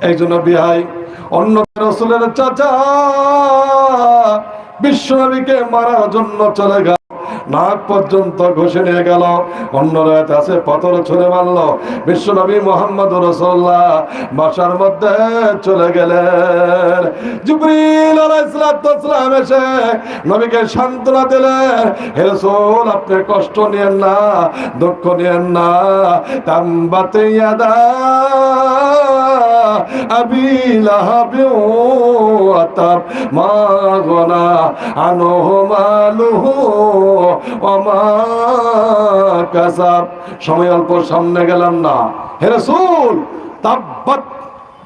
এই জন্য বিহাই অন্য রসুলের চাচা বিশ্বনবীকে মারার জন্য চলে গেল। নাক পর্যন্ত ঘষে নিয়ে গেল। অন্য রাত আছে পাথর ছুঁড়ে মারলো। বিশ্বনবী মোহাম্মদ রসোল্লাহ বাসার মধ্যে চলে গেলেন। জিবরিল আলাইহিসসালাম এসে নবীকে সান্ত্বনা দিলেন। হে রাসূল, আপনি কষ্ট নিয়েন না, দুঃখ নিয়েন না। তাম্বাতে ইয়াদা আবি লাহাবি ওয়াতাব। মা গনা আনহু মালুহু সময় অল্প, সামনে গেলাম না। হে রাসূল, তাব্বাত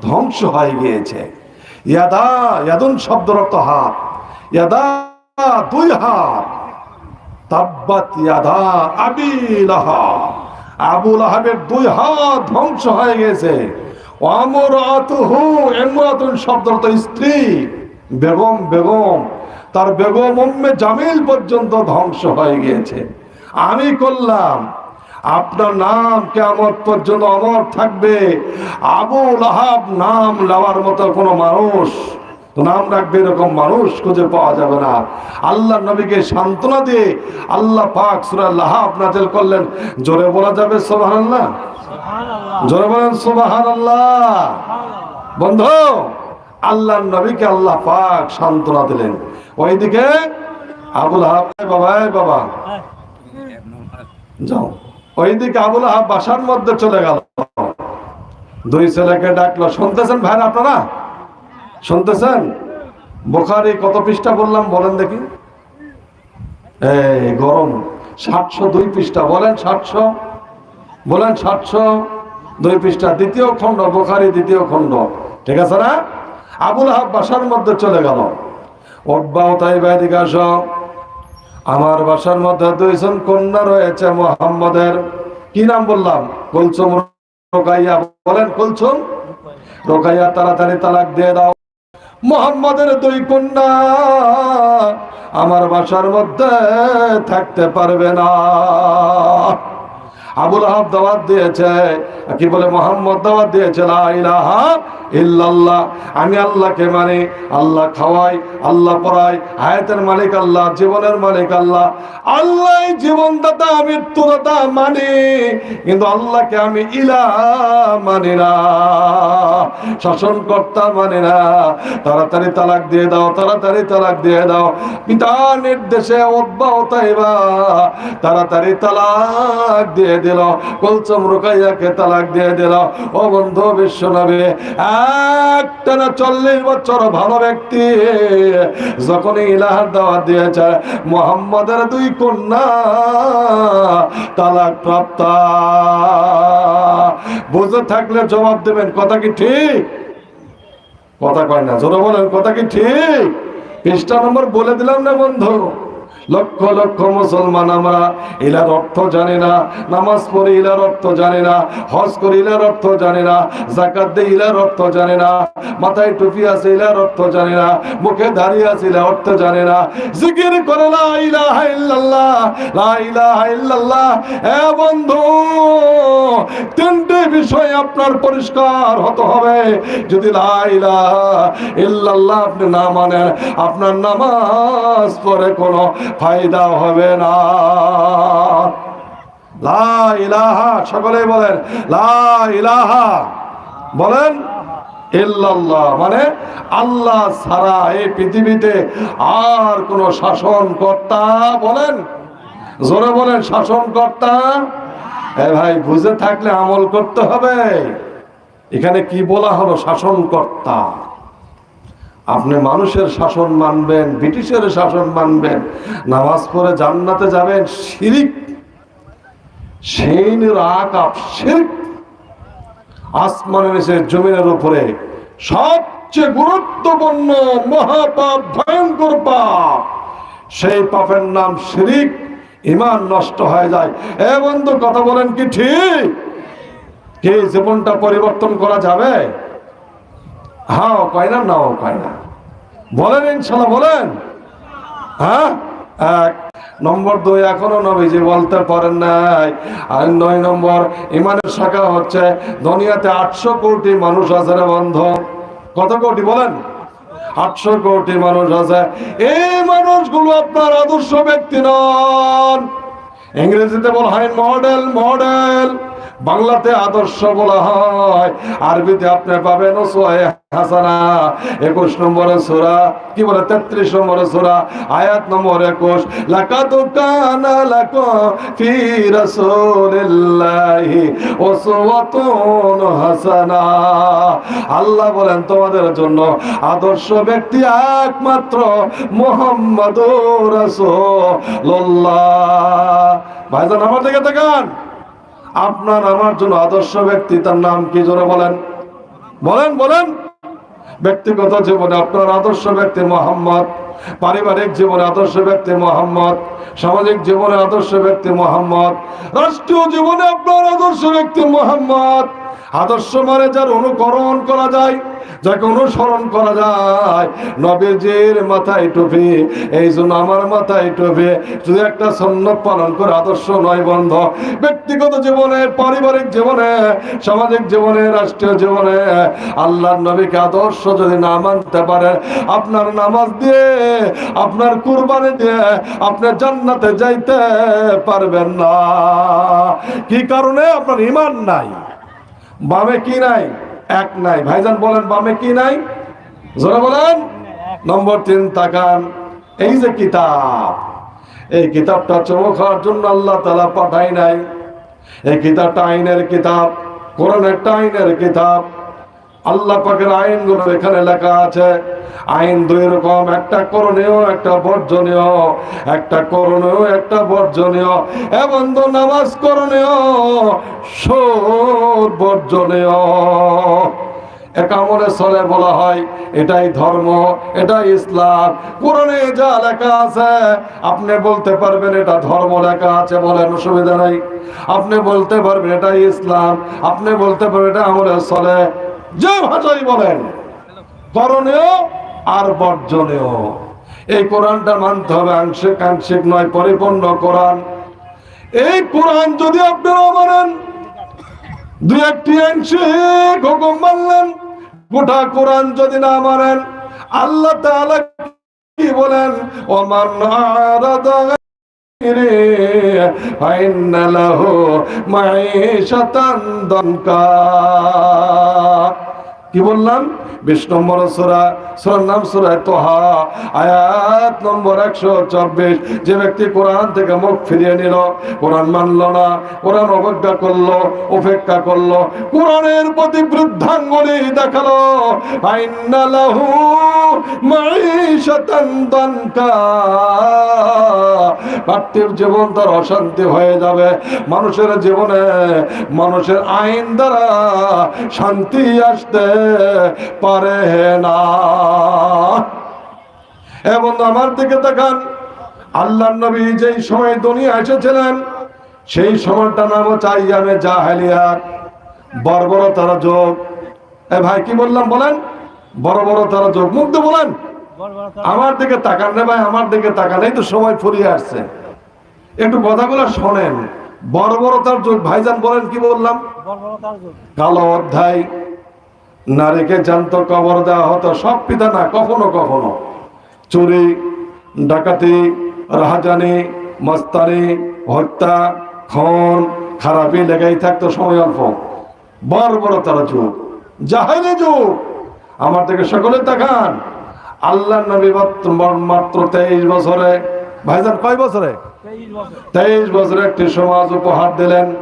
ধ্বংস হয়ে গিয়েছে। ইয়াদা, ইয়াদুন শব্দের অর্থ হাত। ইয়াদা, দুই হাত। তাব্বাত, ইয়াদা দুই হাত ধ্বংস হয়ে গেছে শব্দ স্ত্রী, বেগম বেগম। তার বেগম উম্মে জামিল পর্যন্ত ধ্বংস হয়ে গিয়েছে। আমি করলাম আপনার নাম কে কেমন পর্যন্ত অমর থাকবে। আবু লাহাব নাম নেওয়ার মতো কোনো মানুষ নাম রাখবে এরকম মানুষ খুঁজে পাওয়া যাবে না। আল্লাহ নবীকে সান্ত্বনা দিয়ে আল্লাহ পাক সুরা লাহাব নাজেল করলেন। জোরে বলা যাবে সোবাহান জোরে বলেন সোবাহান আল্লাহ বন্ধু আল্লাহ নবীকে আল্লাহ পাক সান্ত্বনা দিলেন। ওইদিকে আবুল হাব বাবা বাবা। যাও। ওইদিকে আবুল হাব বাসার মধ্যে চলে গেল। দুই ছেলেকে ডাকলো, শুনতেছেন ভাই আপনারা? শুনতেছেন? বোখারি কত পৃষ্ঠা বললাম, বলেন দেখি। গরম, সাতশো দুই পৃষ্ঠা, বলেন সাতশো বলেন সাতশো দুই পৃষ্ঠা, দ্বিতীয় খণ্ড, বোখারি দ্বিতীয় খণ্ড। ঠিক আছে না? আবুল হাব বাসার মধ্যে চলে গেল। অব্বাহ তাই বাইদিকে আস। আমার বাসার মধ্যে দুইজন কন্যা রয়েছে মোহাম্মদের। কি নাম বললাম? কুলসুম রোকাইয়া। বলেন, কুলসুম। রোকাইয়া, তাড়াতাড়ি তালাক দিয়ে দাও। মোহাম্মদের দুই কন্যা আমার বাসার মধ্যে থাকতে পারবে না। আবুল আহাব দাওয়াত দিয়েছে। কি বলে? মোহাম্মদ দাওয়াত দিয়েছে, লা ইলাহা ইল্লাল্লাহ, আমি আল্লাহকে মানে আল্লাহ খাওয়াই, আল্লাহ পড়াই হায়াতের মালিক আল্লাহ, জীবনের মালিক আল্লাহ আল্লাহ জীবনদাতা, মৃত্যুদাতা মানি, কিন্তু আল্লাহকে আমি ইলা মানি না, শাসনকর্তা মানে না, তাড়াতাড়ি তালাক দিয়ে দাও, তাড়াতাড়ি তালাক দিয়ে দাও পিতার নির্দেশে অব্যাহত এবা তাড়াতাড়ি তালাক দিয়ে দিল কলচম রুকাইয়াকে তালাক দিয়ে দিল, ও বন্ধু বিশ্ব নবী একটা না চল্লিশ বছর ভালো ব্যক্তি। যখন ইলাহার দাওয়া দিয়েছে, মোহাম্মদের দুই কন্যা তালাক প্রাপ্তা। বুঝে থাকলে জবাব দেবেন, কথা কি ঠিক? কথা কয় না, জোরে বলেন, কথা কি ঠিক? পৃষ্ঠা নম্বর বলে দিলাম না বন্ধু? লক্ষ লক্ষ মুসলমান আমরা ইলার অর্থ জানি না, নামাজ পড়ি ইলার অর্থ জানি না, হজ করি ইলার অর্থ জানি না জাকাত দেই ইলার অর্থ জানি না, মাথায় টুপি আছে ইলার অর্থ জানি না, মুখে দাঁড়িয়ে আছে ইলার অর্থ জানি না। জিকির করে লা ইলাহা ইল্লাল্লাহ, লা ইলাহা ইল্লাল্লাহ, এ বন্ধু, তিনটে বিষয় আপনার পরিষ্কার হতে হবে। যদি লা ইলাহা ইল্লাল্লাহ আপনি না মানেন, আপনার নামাজ পড়ে কোনো ফায়দা হবে না। লা ইলাহা সকলে বলেন, লা ইলাহা। বলেন, ইল্লাল্লাহ মানে আল্লাহ ছাড়া এই পৃথিবীতে আর কোন শাসন কর্তা বলেন? জোরে বলেন শাসন কর্তা এ ভাই, বুঝে থাকলে আমল করতে হবে। এখানে কি বলা হলো? শাসন কর্তা আপনি মানুষের শাসন মানবেন, ব্রিটিশের শাসন মানবেন, নামাজ পড়ে জান্নাতে যাবেন, শিরিক। সেই আকাপ শিরিক আসমানের নিচে, জমিনের উপরে সবচেয়ে গুরুত্বপূর্ণ মহাপাপ, ভয়ঙ্কর পাপ। সেই পাপের নাম শিরিক। ইমান নষ্ট হয়ে যায়। এ বন্ধু, কথা বলেন কি ঠিক? কি জীবনটা পরিবর্তন করা যাবে? হ্যাঁ কয় না নাও কয় না বলেন ইনশাল্লাহ, বলেন। হ্যাঁ? এক নম্বর দুই, এখনও নবীজি বলতে পারেন নাই। আর নয় নম্বর, ইমানের শাখা হচ্ছে, দুনিয়াতে আটশো কোটি মানুষ আছে রে বন্ধ। কত কোটি, বলেন? আটশো কোটি মানুষ আছে। এই মানুষগুলো আপনার আদর্শ ব্যক্তি নন। ইংরেজিতে বলা হয় মডেল মডেল। বাংলাতে আদর্শ বলা হয়। আরবিতে আপনি পাবেন হাসানা, একুশ নম্বরে সোরা, কি বলে, তেত্রিশ নম্বরে সোরা, আয়াত নম্বর একুশ কানা লাকুম ফি রাসূলিল্লাহি উসওয়াতুন হাসানা। আল্লাহ বলেন, তোমাদের জন্য আদর্শ ব্যক্তি একমাত্র মুহাম্মাদুর রাসূলুল্লাহ। ভাইজান, আমার দিকে তাকান। আপনার, আমার জন্য আদর্শ ব্যক্তি, তার নাম কি জোরে বলেন? বলেন বলেন। ব্যক্তিগত জীবনে আপনার আদর্শ ব্যক্তি মোহাম্মদ, পারিবারিক জীবনে আদর্শ ব্যক্তি মোহাম্মদ, সামাজিক জীবনে আদর্শ ব্যক্তি মোহাম্মদ, রাষ্ট্রীয় জীবনে আপনার আদর্শ ব্যক্তি মোহাম্মদ। আদর্শ মানে যার অনুকরণ করা যায়, যাকে অনুসরণ করা যায়। নবীজির মাথায় টুপি, এই জন্য আমার মাথায় টুপি। শুধু একটা সন্ন্যত পালন করে আদর্শ নয়, বন্ধ। ব্যক্তিগত জীবনে, পারিবারিক জীবনে, সামাজিক জীবনে, রাষ্ট্রীয় জীবনে, আল্লাহর নবীকে আদর্শ যদি না মানতে পারে, আপনার নামাজ দিয়ে, আপনার কুরবানি দিয়ে, আপনি জান্নাতে যাইতে পারবেন না। কি কারণে? আপনার ইমান নাই। বামে কি নাই? এক নাই। ভাইজান বলেন, বামে কি নাই? জোরে বলেন। নম্বর তিন, তাকান। এই যে কিতাব, এই কিতাবটা চমক হওয়ার জন্য আল্লাহ তালা পাঠায় নাই। এই কিতাবটা আইনের কিতাব, কোরআনের টাইনের কিতাব। আল্লাহ পাকের আইনগুলো এখানে লেখা আছে। আইন দুই রকম, একটা করণীয়, একটা বর্জনীয়। একটা করণীয়, একটা বর্জনীয়। এবং তো নামাজ করণীয় সোর বর্জনীয়। একামলে চলে বলা হয়, এটাই ধর্ম, এটাই ইসলাম। কোরআনে যা লেখা আছে, আপনি বলতে পারবেন এটা ধর্ম লেখা আছে বলেন, অসুবিধা নাই। আপনি বলতে পারবেন এটাই ইসলাম, আপনি বলতে পারবেন এটা আমলে চলে যে বলেন করণীয় আর বর্জনীয়। এই কোরআনটা মানতে হবে আংশিক আংশিক নয়, পরিপূর্ণ কোরআন। এই কোরআন যদি আপনারা মানেন দু একটি আংশিক হুকুম মানলেন, গোটা কোরআন যদি না মানেন, আল্লাহ কি বলেন, ওমান আরাদা রে ফাইনালাহ মায়ে শতান দমকা কি বললাম? বিশ নম্বর সুরা, সুরার নাম সুরায় তোহা। আয়াত নম্বর একশো চব্বিশ। যে ব্যক্তি কোরআন থেকে মুখ ফিরিয়ে নিল, কোরআন মানল না, কোরআন অবজ্ঞা করল উপেক্ষা করল, কোরআনের প্রতি বৃদ্ধাঙ্গুলি দেখাল। আইনালাহু পার্থিব জীবন তার অশান্তি হয়ে যাবে। মানুষের জীবনে মানুষের আইন দ্বারা শান্তি আসতে পারে না। এবং আমার দিকে দেখান আল্লাহ নবী যেই সময় দুনিয়া এসেছিলেন সেই সময়টা নাম চাই আমি জাহেলিয়াত বর্বরতার যোগ। এ ভাই কি বললাম বলেন? বড় বড় তারা যোগ। মুগ্ধ বলেন। আমার দিকে তাকান রে ভাই আমার দিকে তাকান। এই তো সময় ফুরিয়ে আসছে। একটু কথাগুলো শোনেন। বর্বরতার যোগ। ভাইজান বলেন কি বললাম? কালো অধ্যায়। নারীকে জানত কবর দেওয়া হতো, সব পিতা না, কখনো কখনো। চুরি, ডাকাতি, রাহাজানি, মস্তানি, হত্যা, খন, খারাপি লেগেই থাকতো সময় অল্প। বড় বড় তারা যুগ। জাহেলি যুগ। আমার থেকে সকলে তাকান। আল্লাহ নবী মাত্র তেইশ বছরে। ভাইজান, কয় বছরে? তেইশ বছরে একটি সমাজ উপহার দিলেন।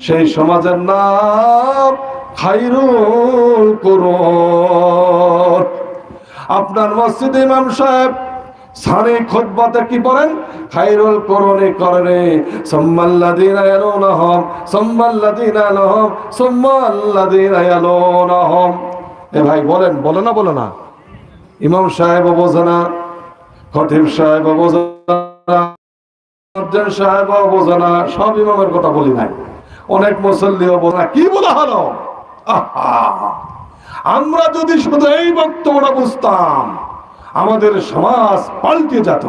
সেই সমাজের নাম খাইরুল কুরুন আপনার মসজিদ ইমাম সাহেব সানি খুতবাতে কি পড়েন খাইরুল করণে করণে সম্মাল্লাযীনা ইয়ালুনহুম, সম্মাল্লাযীনা লাহুম সম্মাল্লাযীনা ইয়ালুনহুম। এ ভাই বলেন, বলে না বলে না। ইমাম সাহেব বোঝে না, খতিব সাহেব বোঝে সাহেব বোঝে সব ইমামের কথা বলি নাই। অনেক মুসল্লিও বোঝে না, কি বলা হলো! আমরা যদি শুধু এই বক্তব্যটা বুঝতাম, আমাদের সমাজ পাল্টে যেত।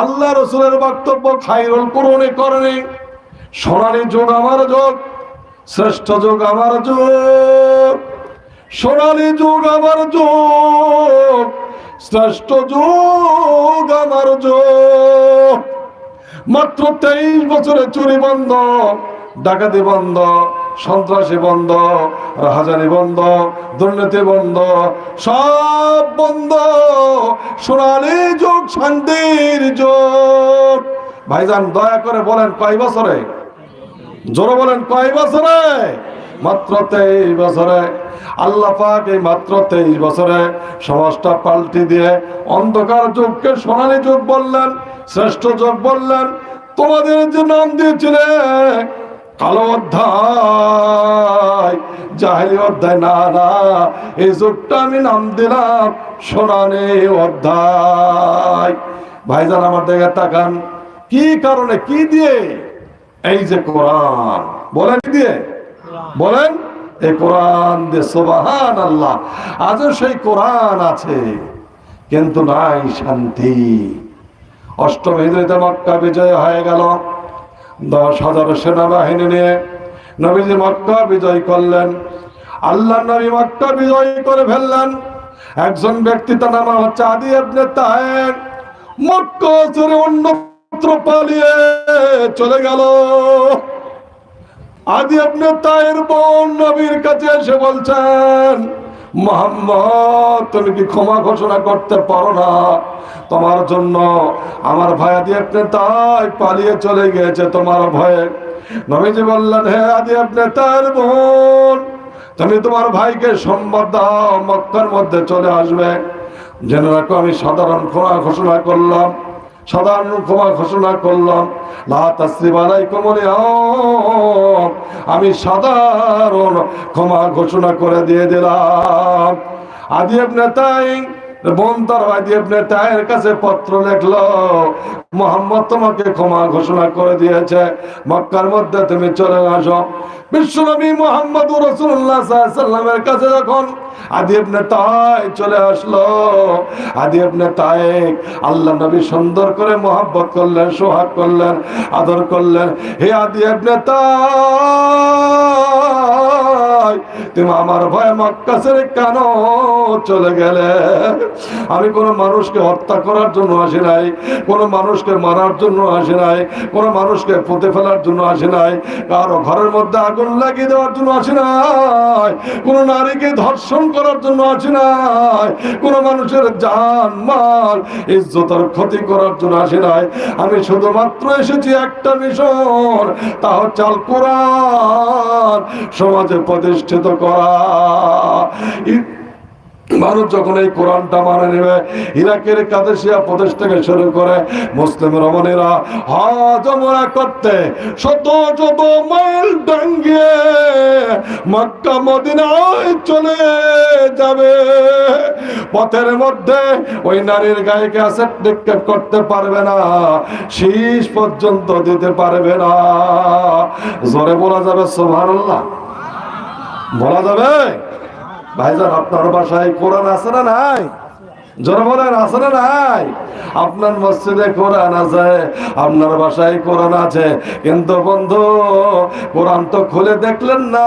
আল্লাহ রসুলের বক্তব্য খাইরুল করণে করেনি। সোনালী যুগ আমার যুগ, শ্রেষ্ঠ যুগ আমার যুগ। সোনালী যুগ আমার যুগ, শ্রেষ্ঠ যুগ আমার যুগ। মাত্র তেইশ বছরে চুরি বন্ধ, ডাকাতি বন্ধ সন্ত্রাসী বন্ধ, রাহাজানি বন্ধ, দুর্নীতি বন্ধ, সব বন্ধ। সোনালী যুগ শান্তির যুগ ভাইজান, দয়া করে বলেন কয় বছরে? জোরে বলেন কয় বছরে? মাত্র তেইশ বছরে। আল্লাহ পাক এই মাত্র তেইশ বছরে সমাজটা পাল্টি দিয়ে অন্ধকার যুগকে সোনালী যুগ বললেন, শ্রেষ্ঠ যুগ বললেন, তোমাদের যে নাম দিয়েছিলে কালো অধ্যায় জাহেলি অধ্যায়, না না এই যুগটা আমি নাম দিলাম সোনালী অধ্যায়। ভাইজান, আমার দিকে তাকান। কি কারণে, কি দিয়ে? এই যে কোরআন, বলেন দিয়ে? বলেন, এই কোরআন দিয়ে সোবাহান আল্লাহ আজও সেই কোরআন আছে, কিন্তু নাই শান্তি। অষ্টম হিজড়িতে মক্কা বিজয় হয়ে গেল। দশ হাজার সেনাবাহিনী নিয়ে নবীজি মক্কা বিজয় করলেন। আল্লাহ নবী মক্কা বিজয় করে ফেললেন। একজন ব্যক্তি তার নাম হচ্ছে আদি আপনি তাহের। মক্কা অন্যত্র পালিয়ে চলে গেল। আদি আপনি তাইর বোন নবীর কাছে এসে বলছেন মোহাম্মদ, তুমি কি ক্ষমা ঘোষণা করতে পারো না? তোমার জন্য আমার ভাই আদি আপনি তাই পালিয়ে চলে গিয়েছে তোমার ভয়ে। নবীজি বললেন, হে আদি আপনি তার বোন, তুমি তোমার ভাইকে সম্বাদ দাও, মক্কার মধ্যে চলে আসবে। জেনে রাখো, আমি সাধারণ ক্ষমা ঘোষণা করলাম, সাধারণ ক্ষমা ঘোষণা করলাম। লা তাসরিব আলাইকুম। আমি সাধারণ ক্ষমা ঘোষণা করে দিয়ে দিলাম। আদি আপনার তাই, বোন তার আদি আপনার কাছে পত্র লেখলো মোহাম্মদ তোমাকে ক্ষমা ঘোষণা করে দিয়েছে। মক্কার মধ্যে তুমি চলে আসো। বিশ্বনবী মোহাম্মদ রসুল্লাহ সাল্লামের কাছে যখন কেন চলে গেলে? আমি কোনো মানুষকে হত্যা করার জন্য আসি নাই, কোনো মানুষকে মারার জন্য আসি নাই, কোনো মানুষকে পুঁতে ফেলার জন্য আসে নাই, কারও ঘরের মধ্যে আগুন লাগিয়ে দেওয়ার জন্য আসি নাই, কোনো নারীকে ধর্ষণ করার জন্য আসি নাই, কোনো মানুষের জান, মাল, ইজ্জতের ক্ষতি করার জন্য আসে নাই। আমি শুধুমাত্র এসেছি একটা মিশন, তা হচ্ছে আল কোরআন, সমাজে প্রতিষ্ঠিত করা। মানুষ যখন এই কোরআনটা মানে নেবে, ইরাকের কাদেশিয়া প্রদেশ থেকে শুরু করে মুসলিম রমণীরা হজমরা করতে শত শত মাইল ডাঙ্গিয়ে মক্কা, মদিনায় চলে যাবে। পথের মধ্যে ওই নারীর গায়ে অ্যাসেট নিক্ষেপ করতে পারবে না, শীষ পর্যন্ত দিতে পারবে না। জোরে বলা যাবে সোভানুল্লাহ বলা যাবে? ভাইজান, আপনার বাসায় কোরআন আছে না নাই? বলেন, আছে না নাই? আপনার মসজিদে কোরআন আছে, আপনার বাসায় কোরআন আছে। কিন্তু বন্ধু, কোরআন তো খুলে দেখলেন না।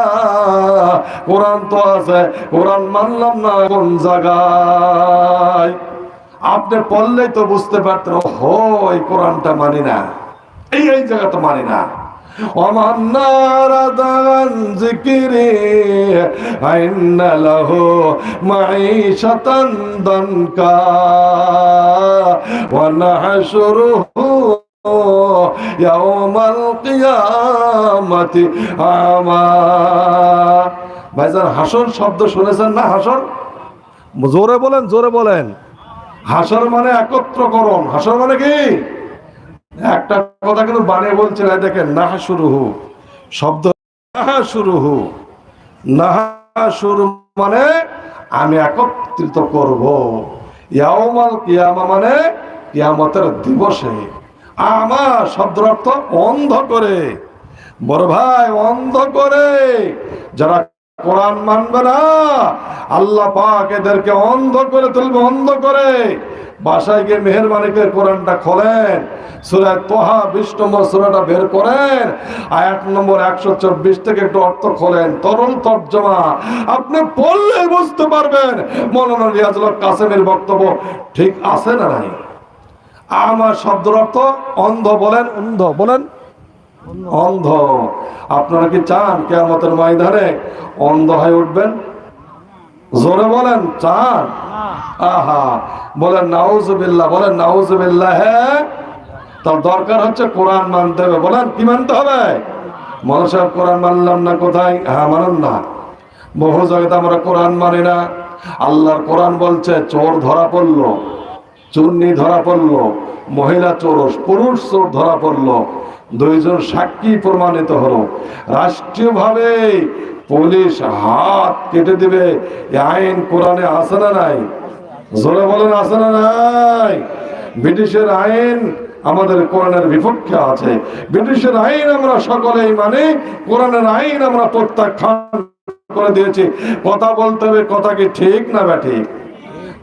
কোরআন তো আছে, কোরআন মানলাম না কোন জায়গায়। আপনি পড়লেই তো বুঝতে পারতেন হো এই কোরআনটা মানি না। এই এই জায়গা মানি না। ومن نارد عن ذكري فإن له معيشة ضنكا ونحشره يوم القيامة أعمى ভাইজান হাসর শব্দ শুনেছেন না হাসর জোরে বলেন জোরে বলেন হাসর মানে একত্রকরণ হাসর মানে কি একটা কথা কিন্তু বানিয়ে বলছে এই দেখেন নাহা শুরু হু শব্দ নাহা শুরু হু নাহা শুরু মানে আমি একত্রিত করব। ইয়াউমাল কিয়ামা মানে কিয়ামতের দিবসে। আমার শব্দের অর্থ অন্ধ করে। বড় ভাই, অন্ধ করে। যারা কোরআন মানবে না। আল্লাহ পাক এদেরকে অন্ধ করে তুলবে অন্ধ করে। বাসায় গিয়ে মেহরবানি করে কোরআনটা খোলেন। সুরায় তোহা বিশ নম্বর সুরাটা বের করেন। নম্বর একশো চব্বিশ থেকে একটু অর্থ খোলেন। তরল তর্জমা, আপনি পড়লে বুঝতে পারবেন। মৌলানা রিয়াজুল কাসেমের বক্তব্য ঠিক আছে না নাই? আমার শব্দের অর্থ অন্ধ বলেন অন্ধ বলেন। অন্ধ। আপনারা কি চান কেয়ামতের ময়দানে অন্ধ হয়ে উঠবেন? জোরে বলেন, চান। আহা, বলেন, নাউজুবিল্লাহ বলেন, নাউজুবিল্লাহ হ্যাঁ তার দরকার হচ্ছে কোরআন মানতে হবে। বলেন, কি মানতে হবে? মানুষের কোরআন মানলাম না কোথায়? হ্যাঁ মানুন না। বহু জায়গাতে আমরা কোরআন মানি না। আল্লাহর কোরআন বলছে, চোর ধরা পড়ল, চুন্নি ধরা পড়ল, মহিলা চোরস, পুরুষ চোর ধরা পড়ল। দুইজন সাক্ষী প্রমাণিত হলো। রাষ্ট্রীয়ভাবে পুলিশ হাত কেটে দিবে। আইন কোরআনে আছে না নাই? জোরে বলেন, আছে না নাই? ব্রিটিশের আইন আমাদের কোরআনের বিপক্ষে আছে। ব্রিটিশের আইন আমরা সকলেই মানে কোরআনের আইন আমরা প্রত্যাখ্যান করে দিয়েছি। কথা বলতে হবে, কথা কি ঠিক না ব্যাঠিক?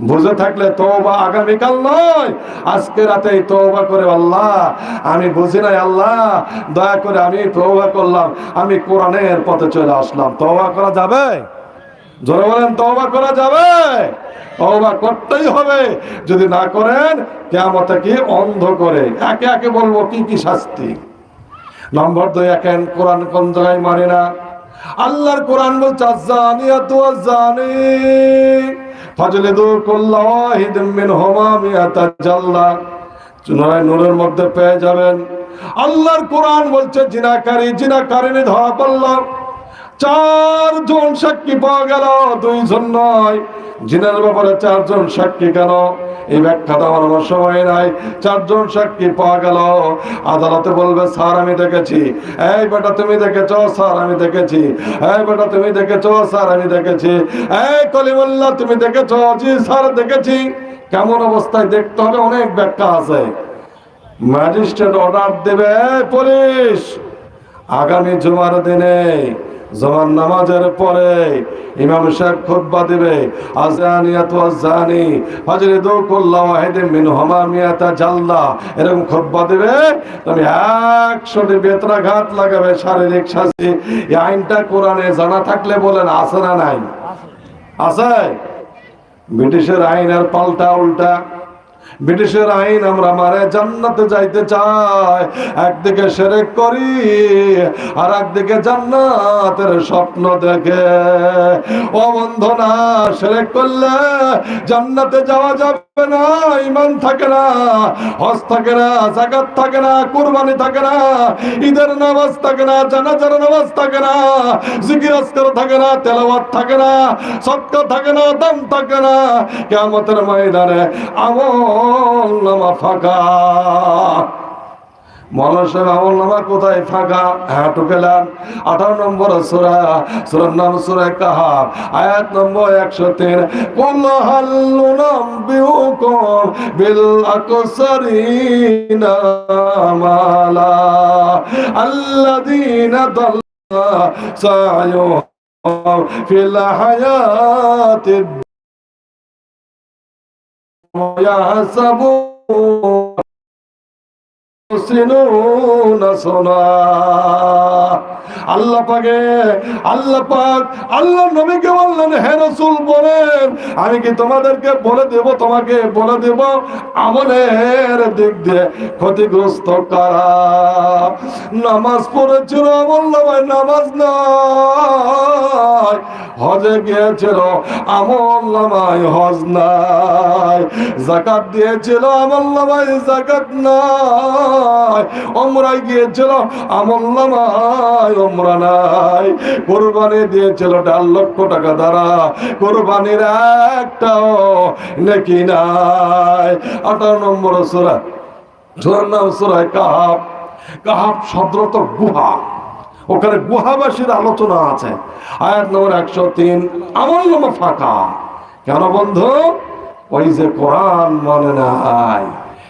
বুঝে থাকলে তওবা আগামীকাল নয়। আজকে রাতে তওবা করে আল্লাহ, আমি বুঝি নাই আল্লাহ, দয়া করে আমি তওবা করলাম, আমি কোরআনের পথে চলে আসলাম। তওবা করা যাবে? জোরে বলেন, তওবা করা যাবে? তওবা করতেই হবে। যদি না করেন কেমতে কি অন্ধ করে একে একে বলব, কি কি শাস্তি? নম্বর দুই, একেন কোরআন কোন জায়গায় মানে না? আল্লাহর কোরআন বলছে আজানি নূরের মধ্যে পেয়ে যাবেন। আল্লাহর কোরআন বলছে জিনাকারী জিনাকারিনী ধরা পড়লাম চারজন সাক্ষী পাওয়া গেল, দুইজন নয়। জিনের ব্যাপারে চারজন সাক্ষী কেন? এই ব্যাখ্যাটা আমার আমার সময় নাই। চারজন সাক্ষী পাওয়া গেল। আদালতে বলবে, স্যার, আমি দেখেছি। এই বেটা, তুমি দেখেছ? স্যার, আমি দেখেছি। এই বেটা, তুমি দেখেছ? স্যার, আমি দেখেছি। এই কলিমুল্লাহ তুমি দেখেছ? জি, স্যার, দেখেছি। কেমন অবস্থায় দেখতে হবে, অনেক ব্যাখ্যা আছে। ম্যাজিস্ট্রেট অর্ডার দেবে পুলিশ, আগামী জুমার দিনে জমান নামাজের পরে ইমাম সাহেব খুতবা দিবে মিয়াতা জাল্লা, এরকম দিবে, তুমি 100টি বেত্রাঘাত লাগাবে, শারীরিক জানা থাকলে বলেন, আছে না নাই? আছে? ব্রিটিশের আইন আর পাল্টা উল্টা ব্রিটিশের আইন আমরা মারে জান্নাতে যাইতে চাই। একদিকে সেরেক করি, আর একদিকে জান্নাতের স্বপ্ন দেখে। অবন্ধনা বন্ধু সেরেক করলে জান্নাতে যাওয়া যাবে। না ইমান থাকে না হজ থাকে না জাকাত থাকে না কুরবানি থাকে না ঈদের নামাজ থাকে না জানাজার নামাজ থাকে না জিকির আজকার থাকে না তেলাওয়াত থাকে না সৎকা থাকে না দাম থাকে না কেমতের ময়দানে আমল নামা ফাঁকা মানুষের আমল নামা কোথায় ফাঁকা হ্যাঁ টুকেলাম আঠারো নম্বর সুরা সুরার নাম সুরা কাহাব আয়াত নম্বর একশো তিন কোন হাল্লু নাম বিহুকম বিল আকসারিনা মালা আল্লাযীনা দাল্লা সায়ুহুম ফিল হায়াতিদ ويحسبون يحسنون صنعا আল্লাহ পাকে, আল্লাহ পাক, আল্লাহ নবীকে বললেন, হে রসুল, বলেন। আমি কি তোমাদেরকে বলে দেব, তোমাকে বলে দেব? আমলের দিক দিয়ে ক্ষতিগ্রস্ত কারা? নামাজ পড়েছিল আমল নামায় নামাজ নাই। হজে গিয়েছিল, আমল নামায় হজ নাই। জাকাত দিয়েছিল, আমল নামায় জাকাত নাই। ওমরায় গিয়েছিল, আমল নামায় ওমরা নাই। কোরবানি দিয়েছিল লক্ষ টাকা দ্বারা। কোরবানির একটাও নাকি নাই। আঠারো নম্বর নাম কাহাব। কাহাব গুহা। ওখানে গুহাবাসীর আলোচনা আছে। আয়াত নম্বর একশো তিন, আমল নামা ফাঁকা। কেন বন্ধু? ওই যে কোরআন মানে নাই।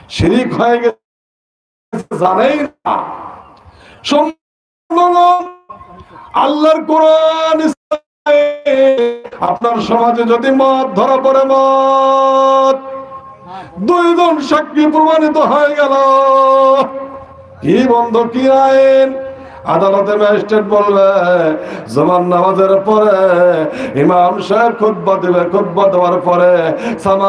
শিরিক হয়ে গেছে জানেই না। আল্লাহর কোরআন আপনার সমাজে যদি মদ ধরা পড়ে মদ দুইজন সাক্ষী প্রমাণিত হয়ে গেল। কি বন্ধ, কি আইন? আদালতে ম্যাজিস্ট্রেট বলবে জমান নামাজের পরে ইমাম সাহেব খুতবা দিবে, খুতবা দেওয়ার পরে সামা